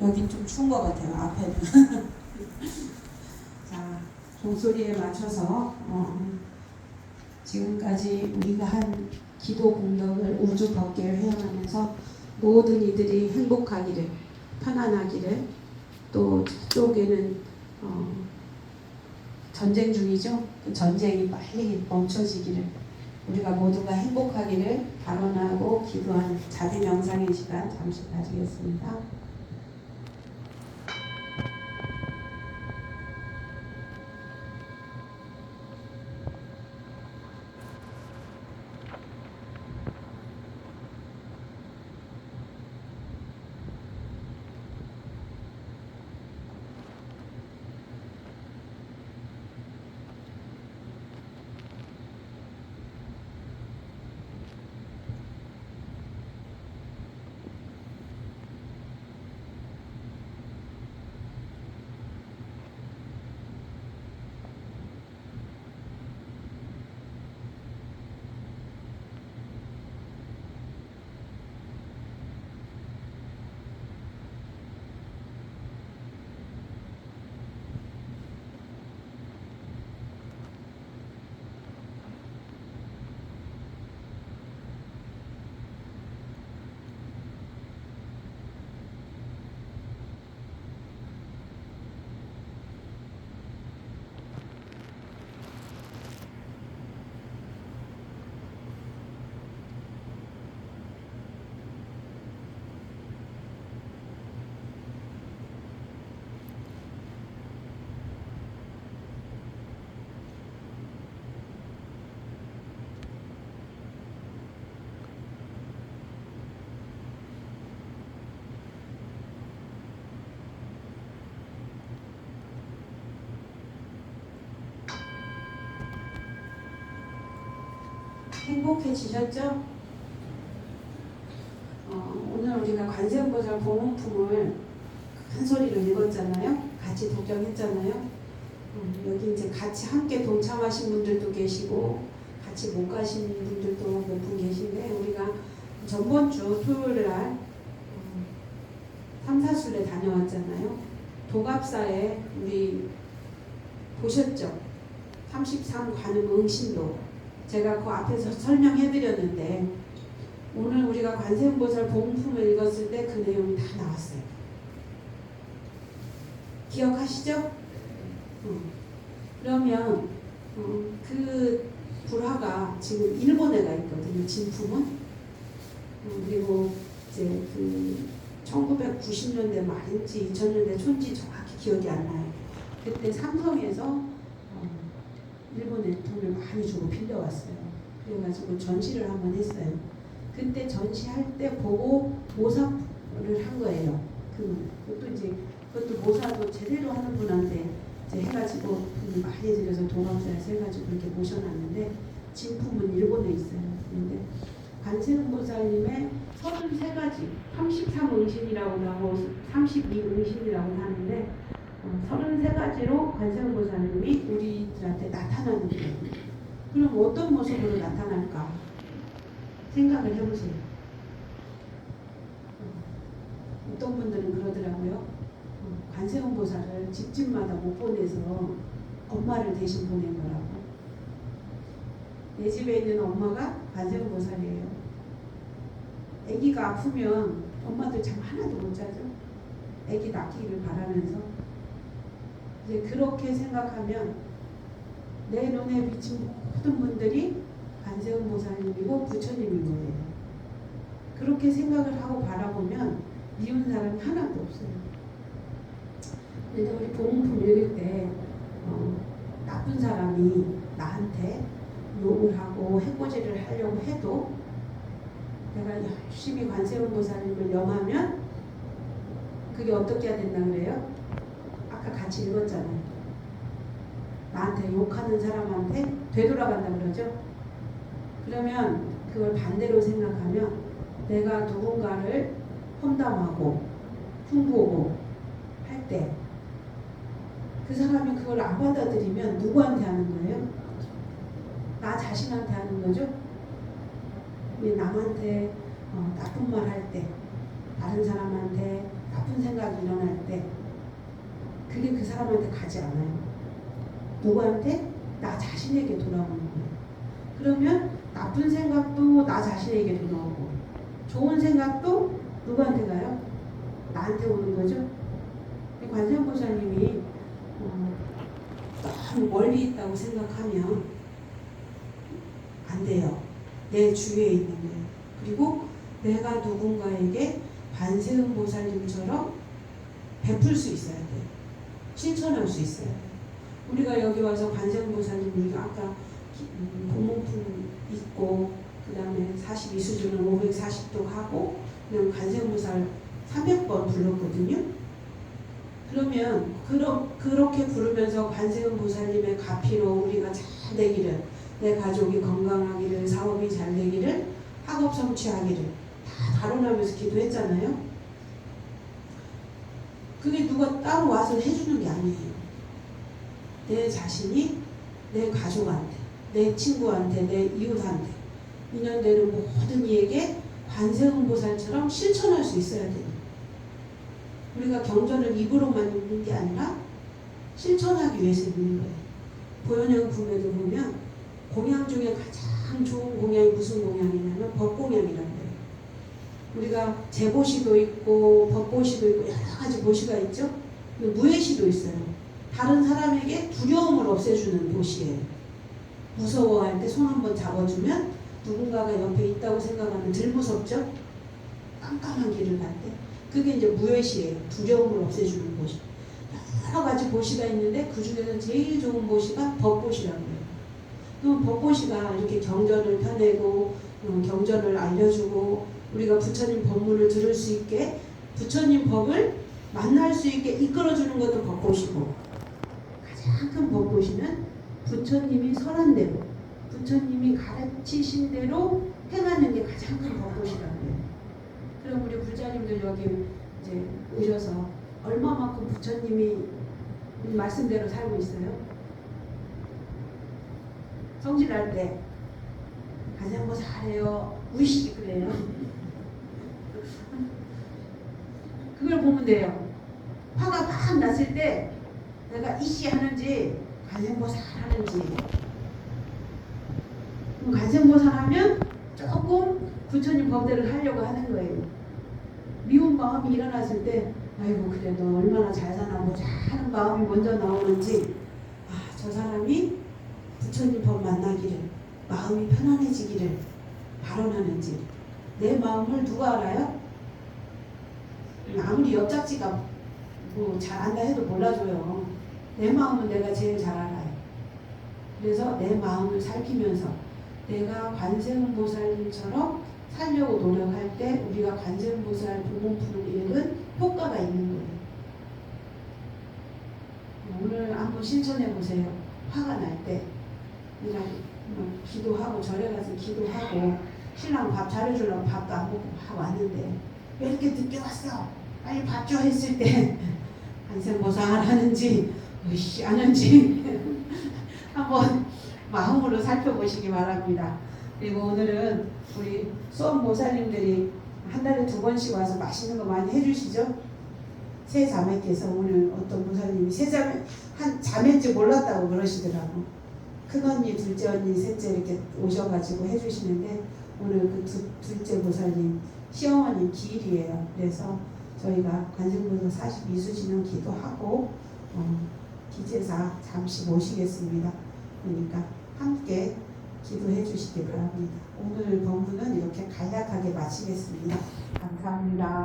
여긴 좀 추운 것 같아요. 앞에는. 자, 종소리에 맞춰서 어, 지금까지 우리가 한 기도 공덕을 우주 법계를 회원하면서 모든 이들이 행복하기를 편안하기를 또 저쪽에는 어, 전쟁 중이죠. 그 전쟁이 빨리 멈춰지기를 우리가 모두가 행복하기를 발언하고 기도하는 자비 명상의 시간 잠시 가지겠습니다. 행복해지셨죠? 어, 오늘 우리가 관세음보살 보문품을 큰 소리로 읽었잖아요. 같이 독경했잖아요. 어, 여기 이제 같이 함께 동참하신 분들도 계시고 같이 못 가신 분들도 몇 분 계신데 우리가 전번 주 토요일 날 어, 삼사순례 다녀왔잖아요. 도갑사에 우리 보셨죠? 33 관음 응신도 제가 그 앞에서 설명해 드렸는데 오늘 우리가 관세음보살 봉품을 읽었을 때 그 내용이 다 나왔어요. 기억하시죠? 어. 그러면 어, 그 불화가 지금 일본에 가 있거든요. 진품은 어, 그리고 이제 그 1990년대 말인지 2000년대 초인지 정확히 기억이 안 나요. 그때 삼성에서 어, 일본에 돈을 많이 주고 빌려왔어요. 그래가지고 전시를 한번 했어요. 그때 전시할 때 보고 모사를 한 거예요. 그 그것도 이제 그것도 모사도 제대로 하는 분한테 이제 해가지고 돈을 많이 들여서 도감사에서 해가지고 이렇게 모셔놨는데 진품은 일본에 있어요. 근데 관세음 보살님의 33가지 33응신이라고 하고 32응신이라고 하는데 어, 33가지로 관세음보살님이 우리들한테 나타나는 거예요. 그럼 어떤 모습으로 나타날까? 생각을 해보세요. 어, 어떤 분들은 그러더라고요. 어, 관세음보살을 집집마다 못 보내서 엄마를 대신 보낸 거라고. 내 집에 있는 엄마가 관세음보살이에요. 아기가 아프면 엄마들 잠 하나도 못 자죠. 아기 낫기를 바라면서 이제 그렇게 생각하면 내 눈에 비친 모든 분들이 관세음 보살님이고 부처님인 거예요. 그렇게 생각을 하고 바라보면 미운 사람이 하나도 없어요. 근데 우리 복음품 읽을 때 어, 나쁜 사람이 나한테 욕을 하고 해코지를 하려고 해도 내가 열심히 관세음 보살님을 염하면 그게 어떻게 해야 된다 그래요? 아까 같이 읽었잖아요. 나한테 욕하는 사람한테 되돌아간다 그러죠. 그러면 그걸 반대로 생각하면 내가 누군가를 험담하고 흉보고 할 때 그 사람이 그걸 안 받아들이면 누구한테 하는 거예요? 나 자신한테 하는 거죠. 남한테 어, 나쁜 말 할 때, 다른 사람한테 나쁜 생각이 일어날 때 그게 그 사람한테 가지 않아요. 누구한테? 나 자신에게 돌아오는 거예요. 그러면 나쁜 생각도 나 자신에게 돌아오고 좋은 생각도 누구한테 가요? 나한테 오는 거죠. 관세음보살님이 어, 너무 멀리 있다고 생각하면 안 돼요. 내 주위에 있는 거예요. 그리고 내가 누군가에게 관세음보살님처럼 베풀 수 있어야 돼요. 실천할 수 있어야 돼요. 우리가 여기 와서 관세음보살님 우리가 아까 음, 고문품 있고 그 다음에 42수준을 540도 하고 그냥 관세음보살 300번 불렀거든요. 그러면 그러, 그렇게 부르면서 관세음 보살님의 가피로 우리가 잘 되기를 내 가족이 건강하기를 사업이 잘 되기를 학업 성취하기를 다 다뤄나면서 기도했잖아요. 그게 누가 따로 와서 해주는 게 아니에요. 내 자신이 내 가족한테, 내 친구한테, 내 이웃한테 인연되는 모든 이에게 관세음보살처럼 실천할 수 있어야 돼요. 우리가 경전을 입으로만 읽는 게 아니라 실천하기 위해서 읽는 거예요. 보현영품에도 보면 공양 중에 가장 좋은 공양이 무슨 공양이냐면 법공양이라는 거예요. 우리가 제보시도 있고 법보시도 있고 여러 가지 보시가 있죠. 근데 무예시도 있어요. 다른 사람에게 두려움을 없애주는 보시예요. 무서워할 때 손 한번 잡아주면 누군가가 옆에 있다고 생각하면 덜 무섭죠? 깜깜한 길을 갈 때. 그게 이제 무예시예요. 두려움을 없애주는 보시. 여러 가지 보시가 있는데 그 중에서 제일 좋은 보시가 법보시라고 해요. 또 법보시가 이렇게 경전을 펴내고 어, 경전을 알려주고 우리가 부처님 법문을 들을 수 있게 부처님 법을 만날 수 있게 이끌어주는 것도 법보시고 가장 큰 법보시는 부처님이 설한 대로 부처님이 가르치신 대로 행하는 게 가장 큰 법보시라고 해요. 그럼 우리 불자님들 여기 이제 오셔서 얼마만큼 부처님이 말씀대로 살고 있어요? 성질날 때 가장 뭐 잘해요 우시 그래요 그걸 보면 돼요. 화가 막 났을 때 내가 이씨 하는지 관세음보살 하는지. 그럼 관세음보살 하면 조금 부처님 법대로 하려고 하는 거예요. 미운 마음이 일어났을 때 아이고 그래 너 얼마나 잘 사나 보자 하는 마음이 먼저 나오는지. 아 저 사람이 부처님 법 만나기를 마음이 편안해지기를 발언하는지. 내 마음을 누가 알아요? 아무리 옆잡지가 뭐잘 안다 해도 몰라줘요. 내 마음은 내가 제일 잘 알아요. 그래서 내 마음을 살피면서 내가 관세음보살님처럼 살려고 노력할 때 우리가 관세음보살 부문 푸는 일은 효과가 있는 거예요. 오늘 한번 실천해 보세요. 화가 날 때. 그냥 뭐 기도하고 절에 가서 기도하고 신랑 밥 차려주려고 밥도 안 먹고 막 왔는데 왜 이렇게 늦게 왔어? 빨리 밥줘 했을 때 한생보살 하는지 으씨 하는지 한번 마음으로 살펴보시기 바랍니다. 그리고 오늘은 우리 수험 모사님들이 한 달에 두 번씩 와서 맛있는 거 많이 해주시죠? 세 자매께서 오늘 어떤 모사님이 세 자매 한 자매인지 몰랐다고 그러시더라고. 큰 언니, 둘째 언니, 셋째 이렇게 오셔가지고 해주시는데 오늘 그 두, 둘째 보살님 시어머님 기일이에요. 그래서 저희가 관세음보살 42수지는 기도하고 어, 기제사 잠시 모시겠습니다. 그러니까 함께 기도해 주시기 바랍니다. 오늘 본문은 이렇게 간략하게 마치겠습니다. 감사합니다.